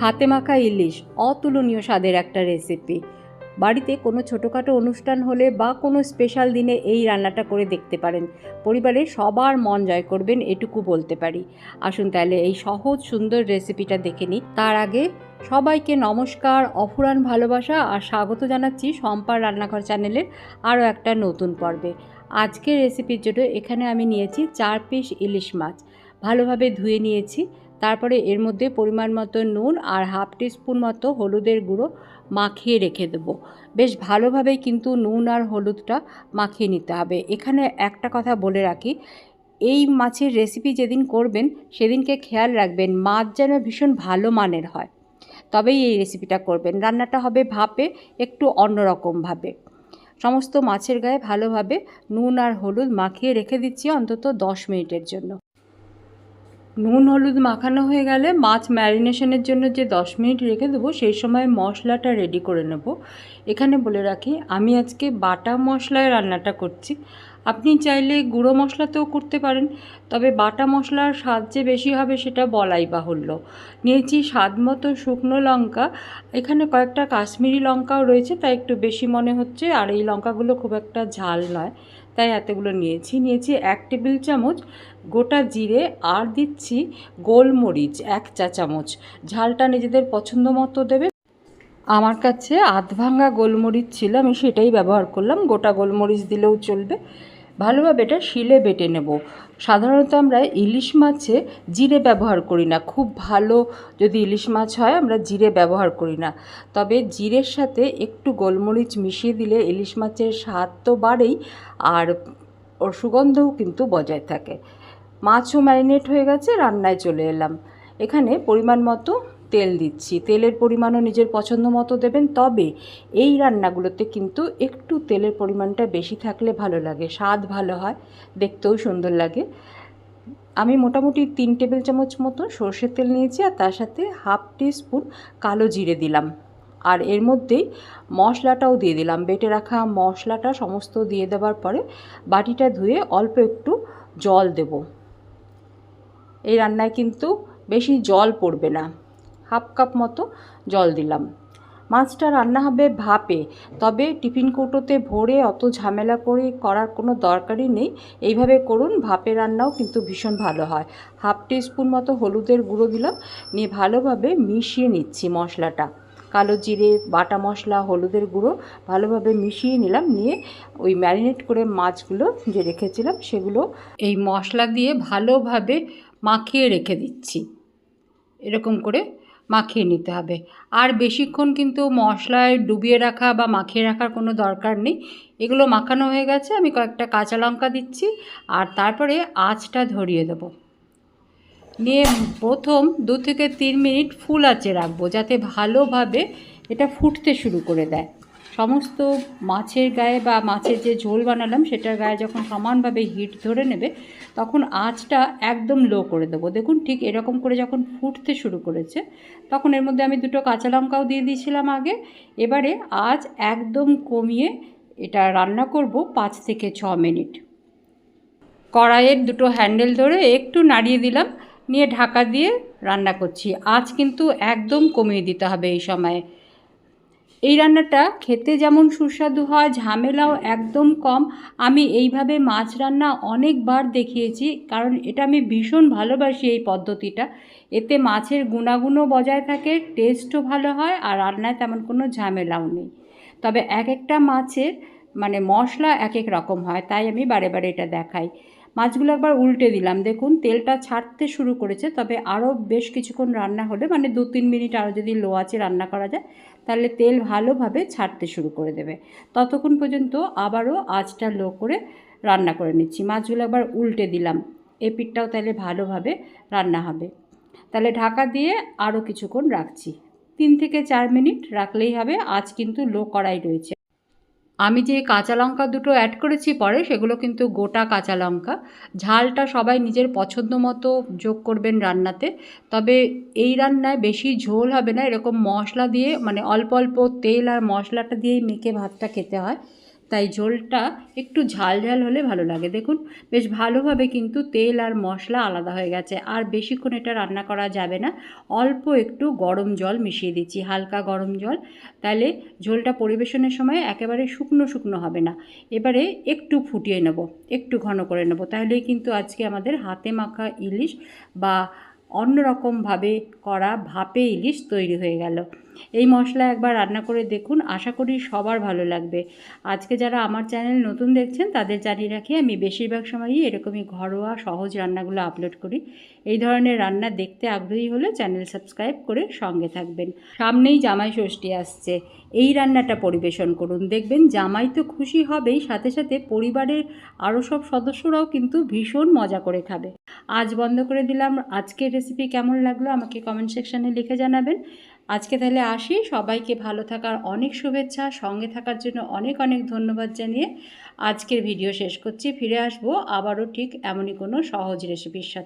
হাতে মাখা ইলিশ অতুলনীয় স্বাদের একটা রেসিপি বাড়িতে কোনো ছোটোখাটো অনুষ্ঠান হলে বা কোনো স্পেশাল দিনে এই রান্নাটা করে দেখতে পারেন। পরিবারে সবার মন জয় করবেন এটুকু বলতে পারি। আসুন তাহলে এই সহজ সুন্দর রেসিপিটা দেখে নিই। তার আগে সবাইকে নমস্কার, অফুরান ভালোবাসা আর স্বাগত জানাচ্ছি সম্পার রান্নাঘর চ্যানেলের আরও একটা নতুন পর্বে। আজকের রেসিপির জন্য এখানে আমি নিয়েছি চার পিস ইলিশ মাছ। ভালোভাবে ধুয়ে নিয়েছি। তারপরে এর মধ্যে পরিমাণ মতো নুন আর হাফ টিস্পুন মতো হলুদের গুঁড়ো মাখিয়ে রেখে দেবো। বেশ ভালোভাবেই কিন্তু নুন আর হলুদটা মাখিয়ে নিতে হবে। এখানে একটা কথা বলে রাখি, এই মাছের রেসিপি যেদিন করবেন সেদিনকে খেয়াল রাখবেন, মাছ যেন ভীষণ ভালো মানের হয়। তবেই এই রেসিপিটা করবেন। রান্নাটা হবে ভাপে, একটু অন্যরকমভাবে সমস্ত মাছের গায়ে ভালোভাবে নুন আর হলুদ মাখিয়ে রেখে দিচ্ছি অন্তত দশ মিনিটের জন্য। নুন, হলুদ মাখানো হয়ে গেলে মাছ ম্যারিনেশনের জন্য যে দশ মিনিট রেখে দেবো, সেই সময় মশলাটা রেডি করে নেব। এখানে বলে রাখি, আমি আজকে বাটা মশলায় রান্নাটা করছি। আপনি চাইলে গুঁড়ো মশলাতেও করতে পারেন, তবে বাটা মশলার স্বাদ যে বেশি হবে সেটা বলাই বাহুল্য। নিয়েছি স্বাদ মতো শুকনো লঙ্কা, এখানে কয়েকটা কাশ্মীরি লঙ্কাও রয়েছে, তাই একটু বেশি মনে হচ্ছে, আর এই লঙ্কাগুলো খুব একটা ঝাল নয়। তাই এতগুলো নিয়েছি। নিয়েছি এক টেবিল চামচ গোটা জিরে আর দিচ্ছি গোলমরিচ, এক চা চামচ। ঝালটা নিজেদের পছন্দ মতো দেবে। আমার কাছে আধ ভাঙা গোলমরিচ ছিল, আমি সেটাই ব্যবহার করলাম। গোটা গোলমরিচ দিলেও চলবে। ভালোভাবে এটা শিলে বেটে নেব। সাধারণত আমরা ইলিশ মাছে জিরে ব্যবহার করি না। খুব ভালো যদি ইলিশ মাছ হয়, আমরা জিরে ব্যবহার করি না। তবে জিরের সাথে একটু গোলমরিচ মিশিয়ে দিলে ইলিশ মাছের স্বাদ তো বাড়েই, আর ওর সুগন্ধও কিন্তু বজায় থাকে। মাছও ম্যারিনেট হয়ে গেছে, রান্নায় চলে এলাম। এখানে পরিমাণ মতো তেল দিচ্ছি। তেলের পরিমাণও নিজের পছন্দ মতো দেবেন, তবে এই রান্নাগুলোতে কিন্তু একটু তেলের পরিমাণটা বেশি থাকলে ভালো লাগে, স্বাদ ভালো হয়, দেখতেও সুন্দর লাগে। আমি মোটামুটি তিন টেবিল চামচ মতো সর্ষের তেল নিয়েছি আর তার সাথে হাফ টি স্পুন কালো জিরে দিলাম। আর এর মধ্যেই মশলাটাও দিয়ে দিলাম। বেটে রাখা মশলাটা সমস্ত দিয়ে দেওয়ার পরে বাটিটা ধুয়ে অল্প একটু জল দেব। এই রান্নায় কিন্তু বেশি জল পড়বে না। হাফ কাপ মতো জল দিলাম। মাছটা রান্না হবে ভাপে, তবে টিফিন কৌটোতে ভরে অত ঝামেলা করে করার কোনো দরকারই নেই। এইভাবে করুন, ভাপে রান্নাও কিন্তু ভীষণ ভালো হয়। হাফ স্পুন মতো হলুদের গুঁড়ো দিলাম, নিয়ে ভালোভাবে মিশিয়ে নিচ্ছি মশলাটা। কালো জিরে, বাটা মশলা, হলুদের গুঁড়ো ভালোভাবে মিশিয়ে নিলাম, নিয়ে ওই ম্যারিনেট করে মাছগুলো যে রেখেছিলাম সেগুলো এই মশলা দিয়ে ভালোভাবে মাখিয়ে রেখে দিচ্ছি। এরকম করে মাখিয়ে নিতে হবে। আর বেশিক্ষণ কিন্তু মশলায় ডুবিয়ে রাখা বা মাখিয়ে রাখার কোনো দরকার নেই। এগুলো মাখানো হয়ে গেছে, আমি কয়েকটা কাঁচা লঙ্কা দিচ্ছি আর তারপরে আঁচটা ধরিয়ে দেবো। নিয়ে প্রথম দু থেকে তিন মিনিট ফুল আঁচে রাখব যাতে ভালোভাবে এটা ফুটতে শুরু করে দেয়। সমস্ত মাছের গায়ে বা মাছের যে ঝোল বানালাম, সেটার গায়ে যখন সমানভাবে হিট ধরে নেবে, তখন আঁচটা একদম লো করে দেবো। দেখুন, ঠিক এরকম করে যখন ফুটতে শুরু করেছে, তখন এর মধ্যে আমি দুটো কাঁচা লঙ্কাও দিয়ে দিয়েছিলাম আগে। এবারে আজ একদম কমিয়ে এটা রান্না করব পাঁচ থেকে ছ মিনিট। কড়াইয়ের দুটো হ্যান্ডেল ধরে একটু নাড়িয়ে দিলাম, নিয়ে ঢাকা দিয়ে রান্না করছি। আজ কিন্তু একদম কমিয়ে দিতে হবে এই সময়ে। এই রান্নাটা খেতে যেমন সুস্বাদু হয়, ঝামেলাও একদম কম। আমি এইভাবে মাছ রান্না অনেকবার দেখিয়েছি, কারণ এটা আমি ভীষণ ভালোবাসি এই পদ্ধতিটা। এতে মাছের গুণাগুণও বজায় থাকে টেস্টও ভালো হয়, আর রান্নায় তেমন কোনো ঝামেলাও নেই। তবে এক একটা মাছের মানে মশলা এক এক রকম হয়, তাই আমি বারে বারে এটা দেখাই। মাছগুলো একবার উল্টে দিলাম। দেখুন, তেলটা ছাড়তে শুরু করেছে, তবে আরও বেশ কিছুক্ষণ রান্না হলে মানে দু তিন মিনিট আরও যদি লো আছে রান্না করা যায়, তাহলে তেল ভালোভাবে ছাড়তে শুরু করে দেবে। ততক্ষণ পর্যন্ত আবারও আঁচটা লো করে রান্না করে নিচ্ছি। মাছগুলো একবার উল্টে দিলাম। এই পিঠটাও তাহলে ভালোভাবে রান্না হবে। তাহলে ঢাকা দিয়ে আরও কিছুক্ষণ রাখছি। তিন থেকে চার মিনিট রাখলেই হবে। আজ কিন্তু লো কড়াই রয়েছে। আমি যে কাঁচা লঙ্কা দুটো অ্যাড করেছি পরে সেগুলো কিন্তু গোটা কাঁচা লঙ্কা। ঝালটা সবাই নিজের পছন্দ মতো যোগ করবেন রান্নাতে। তবে এই রান্নায় বেশি ঝোল হবে না, এরকম মশলা দিয়ে মানে অল্প অল্প তেল আর মশলাটা দিয়েই মেখে ভাতটা খেতে হয়। তাই ঝোলটা একটু ঝাল ঝাল হলে ভালো লাগে। দেখুন, বেশ ভালোভাবে কিন্তু তেল আর মশলা আলাদা হয়ে গেছে। আর বেশিক্ষণ এটা রান্না করা যাবে না। অল্প একটু গরম জল মিশিয়ে দিচ্ছি, হালকা গরম জল। তাহলে ঝোলটা পরিবেশনের সময় একেবারে শুকনো শুকনো হবে না। এবারে একটু ফুটিয়ে নেব, একটু ঘন করে নেব। তাহলেই কিন্তু আজকে আমাদের হাতে মাখা ইলিশ বা অন্যরকমভাবে করা ভাপে ইলিশ তৈরি হয়ে গেল। এই মশলা একবার রান্না করে দেখুন, আশা করি সবার ভালো লাগবে। আজকে যারা আমার চ্যানেল নতুন দেখছেন, তাদের জানিয়ে রাখি, আমি বেশিরভাগ সময়ই এরকমই ঘরোয়া সহজ রান্নাগুলো আপলোড করি। এই ধরনের রান্না দেখতে আগ্রহী হলে চ্যানেল সাবস্ক্রাইব করে সঙ্গে থাকবেন। সামনেই জামাই ষষ্ঠী আসছে। এই রান্নাটা পরিবেশন করুন। দেখবেন জামাই তো খুশি হবেই, সাথে সাথে পরিবারের আরও সব সদস্যরাও কিন্তু ভীষণ মজা করে খাবে। আজ বন্ধ করে দিলাম। আজকের রেসিপি কেমন লাগল আমাকে কমেন্ট সেকশানে লিখে জানাবেন। আজকে তাহলে আসি। সবাইকে ভালো থাকার অনেক শুভেচ্ছা। সঙ্গে থাকার জন্য অনেক অনেক ধন্যবাদ জানিয়ে আজকের ভিডিও শেষ করছি। ফিরে আসব আবারও ঠিক এমনই কোনো সহজ রেসিপির সাথে।